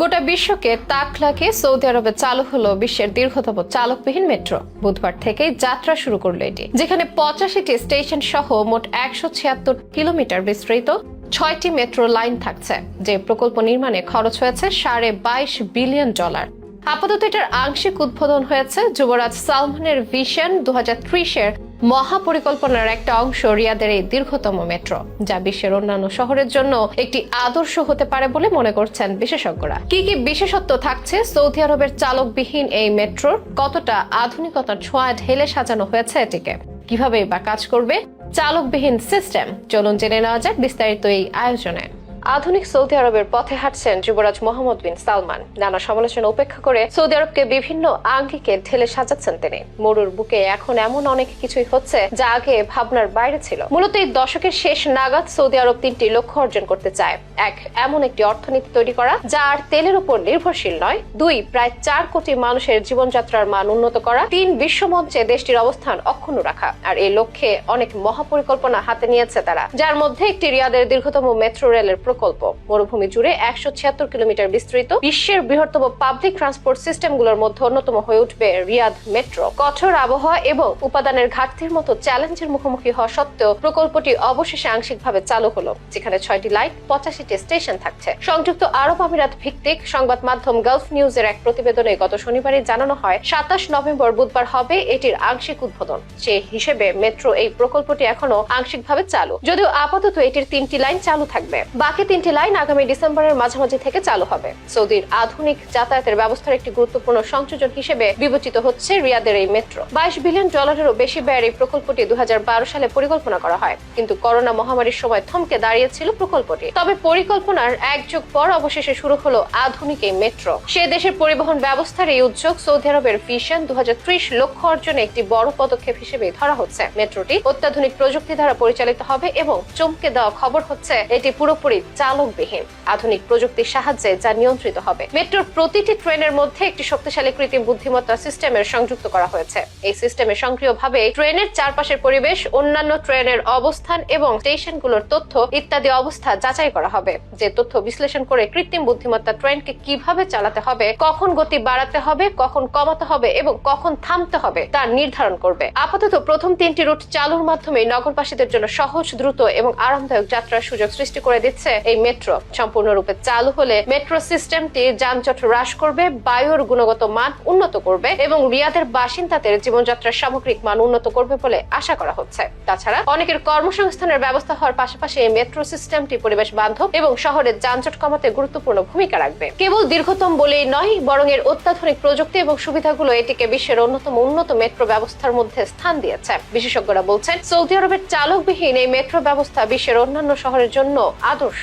গোটা বিশ্বকে তাক লাগিয়ে সৌদি আরবে চালু হলো বিশ্বের দীর্ঘতম চালকবিহীন মেট্রো। বুধবার থেকেই যাত্রা শুরু করল এটি, যেখানে পঁচাশিটি স্টেশন সহ মোট একশো ছিয়াত্তর কিলোমিটার বিস্তৃত ছয়টি মেট্রো লাইন থাকছে, যে প্রকল্প নির্মাণে খরচ হয়েছে সাড়ে বাইশ বিলিয়ন ডলার। আপাতত এটার আংশিক উদ্বোধন হয়েছে যুবরাজ সালমানের ভিশন দু হাজার ত্রিশের মহাপরিকল্পনার একটা অংশ রিয়াদের এই দীর্ঘতম মেট্রো, যা বিশ্বের অন্যান্য শহরের জন্য একটি আদর্শ হতে পারে বলে মনে করছেন বিশেষজ্ঞরা। কি কি বিশেষত্ব থাকছে? সৌদি আরবের চালকবিহীন এই মেট্রোর কতটা আধুনিকতার ছোঁয়া ঢেলে সাজানো হয়েছে এটিকে? কীভাবে বা কাজ করবে? চালকবিহীন সিস্টেম? চলুন জেনে নেওয়া যাক বিস্তারিত এই আয়োজনে। আধুনিক সৌদি আরবের পথে হাঁটছেন যুবরাজ মোহাম্মদ বিন সালমান। নানা সমালোচনা উপেক্ষা করে সৌদি আরবকে বিভিন্ন আঙ্গিকে ঢেলে সাজাচ্ছেন তিনি। মরুর বুকে এখন এমন অনেক কিছুই হচ্ছে যা আগে ভাবনার বাইরে ছিল। মূলত এই দশকের শেষ নাগাদ সৌদি আরব তিনটি লক্ষ্য অর্জন করতে চায়। এক, এমন একটি অর্থনীতি তৈরি করা যা আর তেলের উপর নির্ভরশীল নয়। দুই, প্রায় চার কোটি মানুষের জীবনযাত্রার মান উন্নত করা। তিন, বিশ্বমঞ্চে দেশটির অবস্থান অক্ষুণ্ণ রাখা। আর এই লক্ষ্যে অনেক মহাপরিকল্পনা হাতে নিয়েছে তারা। যার মধ্যে একটি রিয়াদের দীর্ঘতম মেট্রো রেলের প্রকল্প। মরুভূমি জুড়ে একশো ছিয়াত্তর কিলোমিটার বিস্তৃত। বিশ্বের বৃহত্তম পাবলিক ট্রান্সপোর্ট সিস্টেমগুলোর মধ্যে অন্যতম হয়ে উঠবে রিয়াদ মেট্রো। কঠোর আবহাওয়া এবং উপাদানের ঘাটতির মতো চ্যালেঞ্জের মুখোমুখি হওয়া সত্ত্বেও প্রকল্পটি অবশেষে আংশিকভাবে চালু হলো, যেখানে ছয়টি লাইন, পঁচাশিটি স্টেশন থাকছে। সংযুক্ত আরব আমিরাত ভিত্তিক সংবাদ মাধ্যম গালফ নিউজের এক প্রতিবেদনে গত শনিবারই জানানো হয়, সাতাশ নভেম্বর বুধবার হবে এটির আংশিক উদ্বোধন। সে হিসেবে মেট্রো এই প্রকল্পটি এখনও আংশিকভাবে চালু। যদিও আপাতত এটির তিনটি লাইন চালু থাকবে। বাকি তিনটি লাইন আগামী ডিসেম্বরের মাঝামাঝি থেকে চালু হবে। সৌদির আধুনিক যাতায়াতের ব্যবস্থার একটি গুরুত্বপূর্ণ সংযোজন হিসেবে বিবেচিত হচ্ছে রিয়াদের এই মেট্রো। বাইশ বিলিয়ন ডলারেরও বেশি ব্যয়ের এই প্রকল্পটি দু হাজার বারো সালে পরিকল্পনা করা হয়। কিন্তু করোনা মহামারীর সময় থমকে দাঁড়িয়েছিল প্রকল্পটি। তবে পরিকল্পনার এক যুগ পর অবশেষে শুরু হলো আধুনিক এই মেট্রো। সে দেশের পরিবহন ব্যবস্থার এই উদ্যোগ সৌদি আরবের ভিশন দুহাজার ত্রিশ লক্ষ্য অর্জনে একটি বড় পদক্ষেপ হিসেবে ধরা হচ্ছে। মেট্রোটি অত্যাধুনিক প্রযুক্তি দ্বারা পরিচালিত হবে এবং চমকে দেওয়া খবর হচ্ছে, এটি পুরোপুরি চালকবিহীন। আধুনিক প্রযুক্তির সাহায্যে যা নিয়ন্ত্রিত হবে। মেট্রোর প্রতিটি ট্রেনের মধ্যে একটি শক্তিশালী কৃত্রিম বুদ্ধিমত্তা সিস্টেমের সংযুক্ত করা হয়েছে। এই সিস্টেমে সক্রিয়ভাবে ট্রেনের চারপাশের পরিবেশ, অন্যান্য ট্রেনের অবস্থান এবং স্টেশনগুলোর তথ্য ইত্যাদি অবস্থা যাচাই করা হবে। যে তথ্য বিশ্লেষণ করে কৃত্রিম বুদ্ধিমত্তা ট্রেনকে কীভাবে চালাতে হবে, কখন গতি বাড়াতে হবে, কখন কমাতে হবে এবং কখন থামতে হবে তা নির্ধারণ করবে। আপাতত প্রথম তিনটি রুট চালুর মাধ্যমে নগরবাসীদের জন্য সহজ, দ্রুত এবং আরামদায়ক যাত্রার সুযোগ সৃষ্টি করে দিচ্ছে এই মেট্রো সম্পূর্ণরূপে চালু হলে মেট্রো সিস্টেমটি যানজট হ্রাস করবে, বায়ুর গুণগত মান উন্নত করবে এবং রিয়াদের বাসিন্দাদের জীবনযাত্রার সামগ্রিক মান উন্নত করবে বলে আশা করা হচ্ছে। তাছাড়া অনেকের কর্মসংস্থানের ব্যবস্থা হওয়ার পাশাপাশি এই মেট্রো সিস্টেমটি পরিবেশ বান্ধব এবং শহরের যানজট কমাতে গুরুত্বপূর্ণ ভূমিকা রাখবে। কেবল দীর্ঘতম বলেই নয়, বরং এর অত্যাধুনিক প্রযুক্তি এবং সুবিধাগুলো এটিকে বিশ্বের অন্যতম উন্নত মেট্রো ব্যবস্থার মধ্যে স্থান দিয়েছে। বিশেষজ্ঞরা বলছেন, সৌদি আরবের চালকবিহীন এই মেট্রো ব্যবস্থা বিশ্বের অন্যান্য শহরের জন্য আদর্শ।